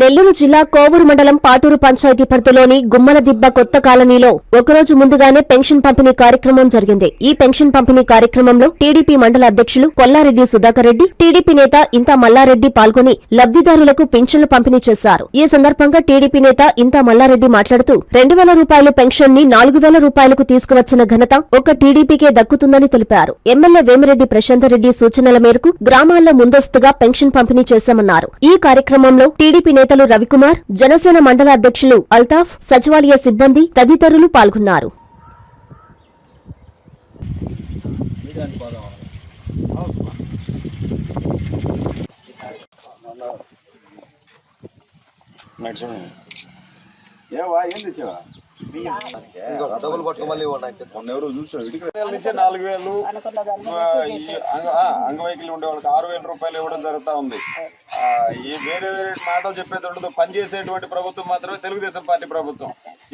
నెల్లూరు జిల్లా కోవూరు మండలం పాటూరు పంచాయతీ పరిధిలోని గుమ్మలదిబ్బ కొత్త కాలనీలో ఒకరోజు ముందుగానే పెన్షన్ పంపిణీ కార్యక్రమం జరిగింది. ఈ పెన్షన్ పంపిణీ కార్యక్రమంలో టీడీపీ మండల అధ్యక్షులు కొల్లారెడ్డి సుధాకర్ రెడ్డి టీడీపీ నేత ఇంతా మల్లారెడ్డి పాల్గొని లబ్దిదారులకు పింఛన్లు పంపిణీ చేశారు. ఈ సందర్భంగా టీడీపీ నేత ఇంతా మల్లారెడ్డి మాట్లాడుతూ రెండు వేల రూపాయల పెన్షన్ని నాలుగు వేల రూపాయలకు తీసుకువచ్చిన ఘనత ఒక టీడీపీకే దక్కుతుందని తెలిపారు. ఎమ్మెల్యే వేమిరెడ్డి ప్రశాంతరెడ్డి సూచనల మేరకు గ్రామాల్లో ముందస్తుగా పెన్షన్ పంపిణీ చేశామన్నారు. ఈ కార్యక్రమంలో టీడీపీ నేతలు రవికుమార్ జనసేన మండల అధ్యక్షులు అల్తాఫ్ సచివాలయ సిబ్బంది తదితరులు పాల్గొన్నారు. డబ్బులు ఎవరు నాలుగు వేలు అంగవైకల్యం ఉండే వాళ్ళకి ఆరు వేల రూపాయలు ఇవ్వడం జరుగుతా ఉంది. ఈ వేరే వేరే మాటలు చెప్పేది ఉండదు. పనిచేసేటువంటి ప్రభుత్వం మాత్రమే తెలుగుదేశం పార్టీ ప్రభుత్వం.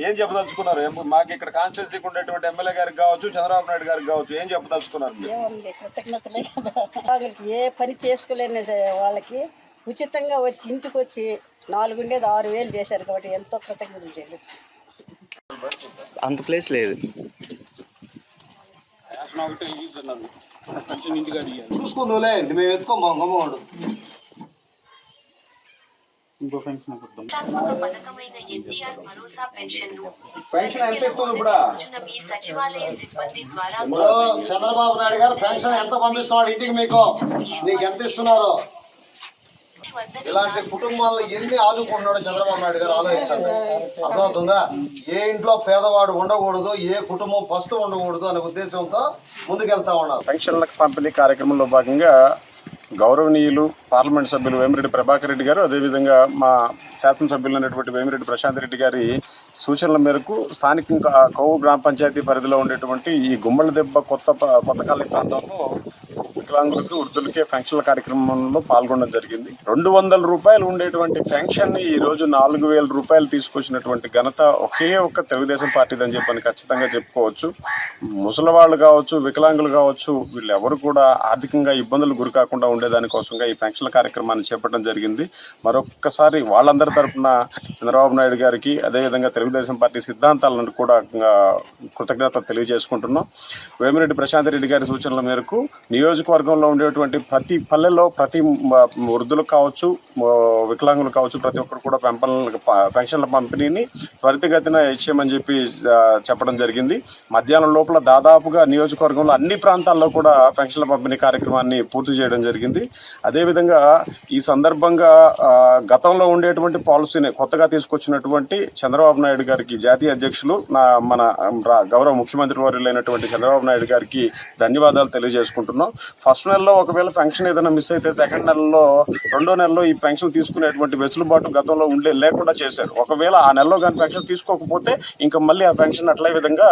ఏం చెప్పదలుచుకున్నారు? మాకు ఇక్కడ కాన్స్టిట్యూన్సీకి ఉండేటువంటి ఎమ్మెల్యే గారికి కావచ్చు చంద్రబాబు నాయుడు గారికి కావచ్చు ఏం చెప్పదలుచుకున్నారు? కృతజ్ఞతలే. వాళ్ళకి ఏ పని చేసుకోలేని వాళ్ళకి ఉచితంగా వచ్చి ఇంటికి వచ్చి నాలుగు ఉండేది ఆరు వేలు చేశారు కాబట్టి ఎంతో కృతజ్ఞతలు చేయలేదు అంత ప్లేస్ లేదు. చూసుకుందులే మేము ఎత్తుకో మా పథకమైన ఎన్టీఆర్ భరోసా పెన్షన్ను పెన్షన్ ఎంత ఇస్తుంది ఇప్పుడు రోజున మీ సచివాలయ సిబ్బంది ద్వారా ఇప్పుడు చంద్రబాబు నాయుడు గారు పెన్షన్ ఎంత పంపిస్తున్నాడు ఇంటికి మీకు? నీకు ఎంత ఇస్తున్నారు? ఇలాంటి కుటుంబాలను ఎన్ని ఆదుకుంటున్నాడు చంద్రబాబు నాయుడు గారు ఆలోచించండి. అర్థమవుతుందా? ఏ ఇంట్లో పేదవాడు ఉండకూడదు ఏ కుటుంబం ఫస్ట్ ఉండకూడదు అనే ఉద్దేశంతో ముందుకెళ్తా ఉన్నారు. పెన్షన్లకు పంపిణీ కార్యక్రమంలో భాగంగా గౌరవనీయులు పార్లమెంట్ సభ్యులు వేమిరెడ్డి ప్రభాకర్ రెడ్డి గారు అదేవిధంగా మా శాసనసభ్యులు అనేటువంటి వేమిరెడ్డి ప్రశాంత్ రెడ్డి గారి సూచనల మేరకు స్థానిక కౌ గ్రామ పంచాయతీ పరిధిలో ఉండేటువంటి ఈ గుమ్మల దెబ్బ కొత్త ప- ప్రాంతంలో వికలాంగులకు వృద్ధులకి పెన్షన్ల కార్యక్రమంలో పాల్గొనడం జరిగింది. రెండు వందల రూపాయలు ఉండేటువంటి పెన్షన్ని ఈ రోజు నాలుగు వేల రూపాయలు తీసుకొచ్చినటువంటి ఘనత ఒకే ఒక్క తెలుగుదేశం పార్టీది అని చెప్పని ఖచ్చితంగా చెప్పుకోవచ్చు. ముసలి వాళ్ళు కావచ్చు వికలాంగులు కావచ్చు వీళ్ళు ఎవరు కూడా ఆర్థికంగా ఇబ్బందులు గురి కాకుండా ఉండేదానికోసంగా ఈ పెన్షన్ల కార్యక్రమాన్ని చేపట్టడం జరిగింది. మరొక్కసారి వాళ్ళందరి తరపున చంద్రబాబు నాయుడు గారికి అదేవిధంగా తెలుగుదేశం పార్టీ సిద్ధాంతాలను కూడా కృతజ్ఞత తెలియజేసుకుంటున్నాం. వేమిరెడ్డి ప్రశాంత్ రెడ్డి గారి సూచనల మేరకు నియోజకవర్గంలో ఉండేటువంటి ప్రతి పల్లెల్లో ప్రతి వృద్ధులు వృద్ధులకు కావచ్చు వికలాంగులు కావచ్చు ప్రతి ఒక్కరు కూడా పెంపన్ల పెన్షన్ల పంపిణీని త్వరితగతిన ఇచ్చేయమని చెప్పి చెప్పడం జరిగింది. మధ్యాహ్నం లోపల దాదాపుగా నియోజకవర్గంలో అన్ని ప్రాంతాల్లో కూడా పెన్షన్ల పంపిణీ కార్యక్రమాన్ని పూర్తి చేయడం జరిగింది. అదేవిధంగా ఈ సందర్భంగా గతంలో ఉండేటువంటి పాలసీని కొత్తగా తీసుకొచ్చినటువంటి చంద్రబాబు నాయుడు గారికి జాతీయ అధ్యక్షులు నా మన గౌరవ ముఖ్యమంత్రి వర్యులైనటువంటి చంద్రబాబు నాయుడు గారికి ధన్యవాదాలు తెలియజేసుకుంటున్నాం. ఫస్ట్ నెలలో ఒకవేళ పెన్షన్ ఏదైనా మిస్ అయితే సెకండ్ నెలలో రెండో నెలలో ఈ పెన్షన్ తీసుకునేటువంటి వెసులుబాటు గతంలో ఉండే లేకుండా చేశారు. ఒకవేళ ఆ నెలలో కానీ పెన్షన్ తీసుకోకపోతే ఇంకా మళ్ళీ ఆ పెన్షన్ అట్లే విధంగా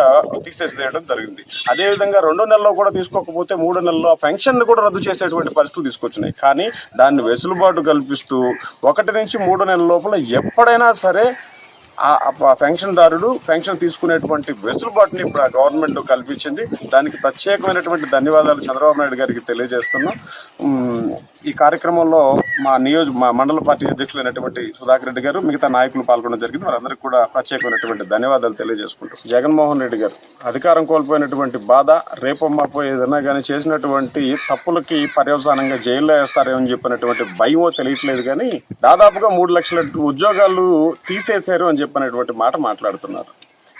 తీసేసేయడం జరిగింది. అదేవిధంగా రెండో నెలలో కూడా తీసుకోకపోతే మూడో నెలలో ఆ పెన్షన్ కూడా రద్దు చేసేటువంటి పరిస్థితులు తీసుకొచ్చినాయి. కానీ దాన్ని వెసులుబాటు కల్పిస్తూ ఒకటి నుంచి మూడో నెలల లోపల ఎప్పుడైనా సరే పెన్షన్దారుడు పెన్షన్ తీసుకునేటువంటి వెసులుబాటుని ఇప్పుడు ఆ గవర్నమెంట్ కల్పించింది. దానికి ప్రత్యేకమైనటువంటి ధన్యవాదాలు చంద్రబాబు నాయుడు గారికి తెలియజేస్తున్నాం. ఈ కార్యక్రమంలో మా నియోజక మా మండల పార్టీ అధ్యక్షులైనటువంటి సుధాకర్ రెడ్డి గారు మిగతా నాయకులు పాల్గొనడం జరిగింది. వారందరికీ కూడా ప్రత్యేకమైనటువంటి ధన్యవాదాలు తెలియజేసుకుంటాం. జగన్మోహన్ రెడ్డి గారు అధికారం కోల్పోయినటువంటి బాధ రేపమ్మ పోయి ఏదైనా కానీ చేసినటువంటి తప్పులకి పర్యవసానంగా జైల్లో వేస్తారేమని చెప్పినటువంటి భయమో తెలియట్లేదు కానీ దాదాపుగా మూడు లక్షల ఉద్యోగాలు తీసేశారు అని చెప్పినటువంటి మాట మాట్లాడుతున్నారు.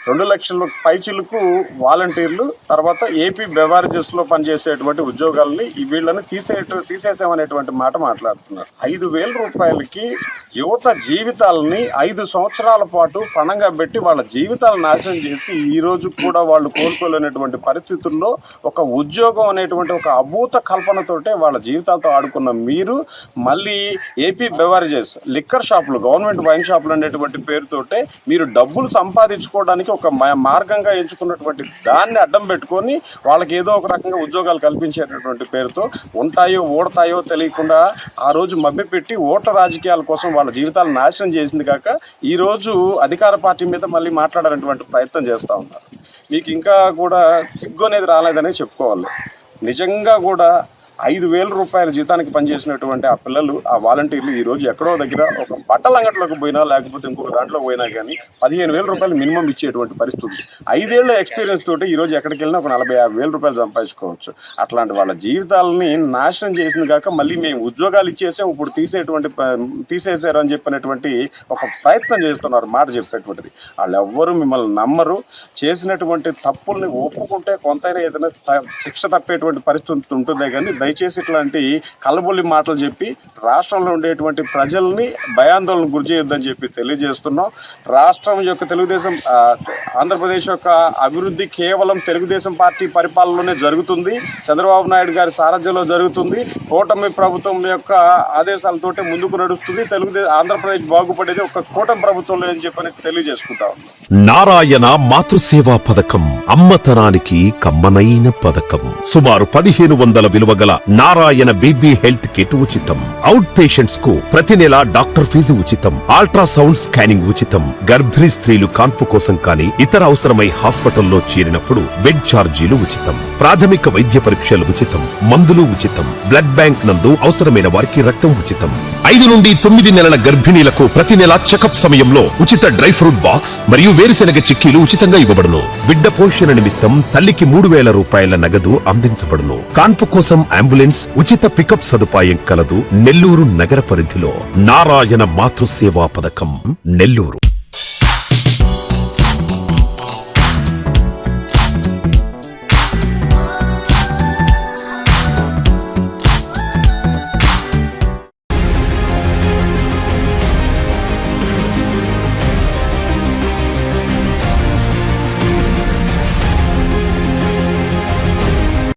రెండు లక్షల పైచిలకు వాలంటీర్లు తర్వాత ఏపీ బెవారేజెస్లో పనిచేసేటువంటి ఉద్యోగాలని ఈ వీళ్ళని తీసే తీసేసామనేటువంటి మాట మాట్లాడుతున్నారు. ఐదు వేల రూపాయలకి యువత జీవితాలని ఐదు సంవత్సరాల పాటు పణంగా పెట్టి వాళ్ళ జీవితాలను నాశనం చేసి ఈ రోజు కూడా వాళ్ళు కోలుకోలేనటువంటి పరిస్థితుల్లో ఒక ఉద్యోగం అనేటువంటి ఒక అభూత కల్పనతోటే వాళ్ళ జీవితాలతో ఆడుకున్న మీరు మళ్ళీ ఏపీ బెవరేజెస్ లిక్కర్ షాపులు గవర్నమెంట్ వైన్ షాపులు అనేటువంటి పేరుతోటే మీరు డబ్బులు సంపాదించుకోవడానికి ఒక మార్గంగా ఎంచుకున్నటువంటి దాన్ని అడ్డం పెట్టుకొని వాళ్ళకి ఏదో ఒక రకంగా ఉద్యోగాలు కల్పించేటటువంటి పేరుతో ఉంటాయో ఓడతాయో తెలియకుండా ఆ రోజు మభ్యపెట్టి ఓట్ల రాజకీయాల కోసం వాళ్ళ జీవితాలను నాశనం చేసింది కాక ఈ రోజు అధికార పార్టీ మీద మళ్ళీ మాట్లాడాలనేటువంటి ప్రయత్నం చేస్తూ ఉన్నారు. మీకు ఇంకా కూడా సిగ్గు అనేది రాలేదనే చెప్పుకోవాలి. నిజంగా కూడా ఐదు వేల రూపాయల జీతానికి పనిచేసినటువంటి ఆ పిల్లలు ఆ వాలంటీర్లు ఈ రోజు ఎక్కడో దగ్గర ఒక బట్టల అంగట్లోకి పోయినా లేకపోతే ఇంకొక దాంట్లో పోయినా కానీ పదిహేను వేల రూపాయలు మినిమం ఇచ్చేటువంటి పరిస్థితి ఐదేళ్ళ ఎక్స్పీరియన్స్ తోటి ఈ రోజు ఎక్కడికి వెళ్ళినా ఒక నలభై యాభై వేల రూపాయలు సంపాదించుకోవచ్చు. అట్లాంటి వాళ్ళ జీవితాలని నాశనం చేసింది కాక మళ్ళీ మేము ఉద్యోగాలు ఇచ్చేసాం ఇప్పుడు తీసేటువంటి తీసేశారు అని చెప్పినటువంటి ఒక ప్రయత్నం చేస్తున్నారు మాట చెప్పేటువంటిది. వాళ్ళు ఎవ్వరూ మిమ్మల్ని నమ్మరు. చేసినటువంటి తప్పుల్ని ఒప్పుకుంటే కొంతైనా ఏదైనా త- శిక్ష తప్పేటువంటి పరిస్థితి ఉంటుందే కానీ దయచేసి ఇట్లాంటి కలబొల్లి మాటలు చెప్పి రాష్ట్రంలో ఉండేటువంటి ప్రజల్ని భయాందోళన గురి చేయొద్దని చెప్పి తెలియజేస్తున్నాం. రాష్ట్రం యొక్క తెలుగుదేశం ఆంధ్రప్రదేశ్ యొక్క అభివృద్ధి కేవలం తెలుగుదేశం పార్టీ పరిపాలనలోనే జరుగుతుంది. చంద్రబాబు నాయుడు గారి సారథ్యంలో జరుగుతుంది. కూటమి ప్రభుత్వం యొక్క ఆదేశాలతోటే ముందుకు నడుస్తుంది. తెలుగుదేశం ఆంధ్రప్రదేశ్ బాగుపడేది ఒక కూటమి ప్రభుత్వంలో అని చెప్పని తెలియజేసుకుంటాం నారాయణ మాతృసేవా పథకం అమ్మతనానికి కమ్మనైన పథకం. సుమారు పదిహేను వందల విలువ గల నారాయణ బీబీ హెల్త్ కిట్ ఉచితం. అవుట్ పేషెంట్స్కు ప్రతి నెల డాక్టర్ ఫీజు ఉచితం. అల్ట్రాసౌండ్ స్కానింగ్ ఉచితం. గర్భిణీ స్త్రీలు కాన్పు కోసం కానీ ఇతర అవసరమై హాస్పిటల్లో చేరినప్పుడు బెడ్ ఛార్జీలు ఉచితం. ప్రాథమిక వైద్య పరీక్షలు ఉచితం. మందులు ఉచితం. బ్లడ్ బ్యాంక్ నందు అవసరమైన వారికి రక్తం ఉచితం. ఐదు నుండి తొమ్మిది నెలల గర్భిణీలకు ప్రతి నెల చెకప్ సమయంలో ఉచిత డ్రై ఫ్రూట్ బాక్స్ మరియు వేరుశెనగ చిక్కీలు ఉచితంగా ఇవ్వబడును. బిడ్డ పోషణ నిమిత్తం తల్లికి మూడు వేల రూపాయల నగదు అందించబడును. కాన్పు కోసం అంబులెన్స్ ఉచిత పికప్ సదుపాయం కలదు నెల్లూరు నగర పరిధిలో. నారాయణ మాతృసేవా పథకం నెల్లూరు.